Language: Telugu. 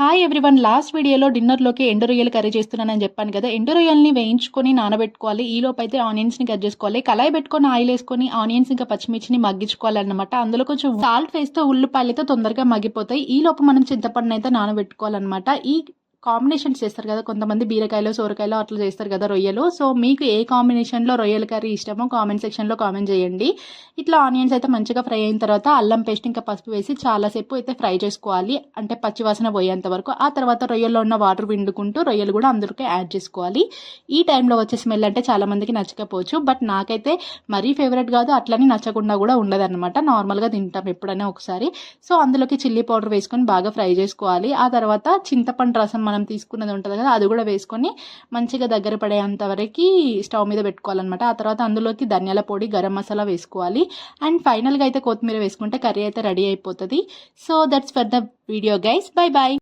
హాయ్ ఎవ్రీవన్ లాస్ట్ వీడియోలో డిన్నర్లోకి ఎండు రొయ్యలు కర్రీ చేస్తున్నానని చెప్పాను కదా. ఎండు రొయ్యల్ని వేయించుకొని నానబెట్టుకోవాలి. ఈ లోపు అయితే ఆనియన్స్ని కట్ చేసుకోవాలి. కళాయి పెట్టుకొని ఆయిల్ వేసుకొని ఆనియన్స్ ఇంకా పచ్చిమిర్చిని మగ్గించుకోవాలన్నమాట. అందులో కొంచెం సాల్ట్ వేస్తే ఉల్లిపాయలతో తొందరగా మగ్గిపోతాయి. ఈ లోపు మనం చింతపండుని అయితే నానబెట్టుకోవాలన్నమాట. ఈ కాంబినేషన్స్ చేస్తారు కదా. కొంతమంది బీరకాయలో సోరకాయలో అట్లా చేస్తారు కదా రొయ్యలు. సో మీకు ఏ కాంబినేషన్లో రొయ్యల కర్రీ ఇష్టమో కామెంట్ సెక్షన్లో కామెంట్ చేయండి. ఇట్లా ఆనియన్స్ అయితే మంచిగా ఫ్రై అయిన తర్వాత అల్లం పేస్ట్ ఇంకా పసుపు వేసి చాలాసేపు అయితే ఫ్రై చేసుకోవాలి. అంటే పచ్చివాసన పోయేంత వరకు. ఆ తర్వాత రొయ్యల్లో ఉన్న వాటర్ పిండుకుంటూ రొయ్యలు కూడా అందరికీ యాడ్ చేసుకోవాలి. ఈ టైంలో వచ్చే స్మెల్ అంటే చాలామందికి నచ్చకపోవచ్చు. బట్ నాకైతే మరీ ఫేవరెట్ కాదు. అట్లని నచ్చకుండా కూడా ఉండదన్నమాట. నార్మల్గా తింటాం ఎప్పుడైనా ఒకసారి. సో అందులోకి చిల్లీ పౌడర్ వేసుకొని బాగా ఫ్రై చేసుకోవాలి. ఆ తర్వాత చింతపండు రసం మనం తీసుకున్నది ఉంటుంది కదా అది కూడా వేసుకొని మంచిగా దగ్గర పడేంత వరకు స్టవ్ మీద పెట్టుకోవాలన్నమాట. ఆ తర్వాత అందులోకి ధనియాల పొడి గరం మసాలా వేసుకోవాలి. అండ్ ఫైనల్గా అయితే కొత్తిమీర వేసుకుంటే కర్రీ అయితే రెడీ అయిపోతుంది. So that's for the video guys bye bye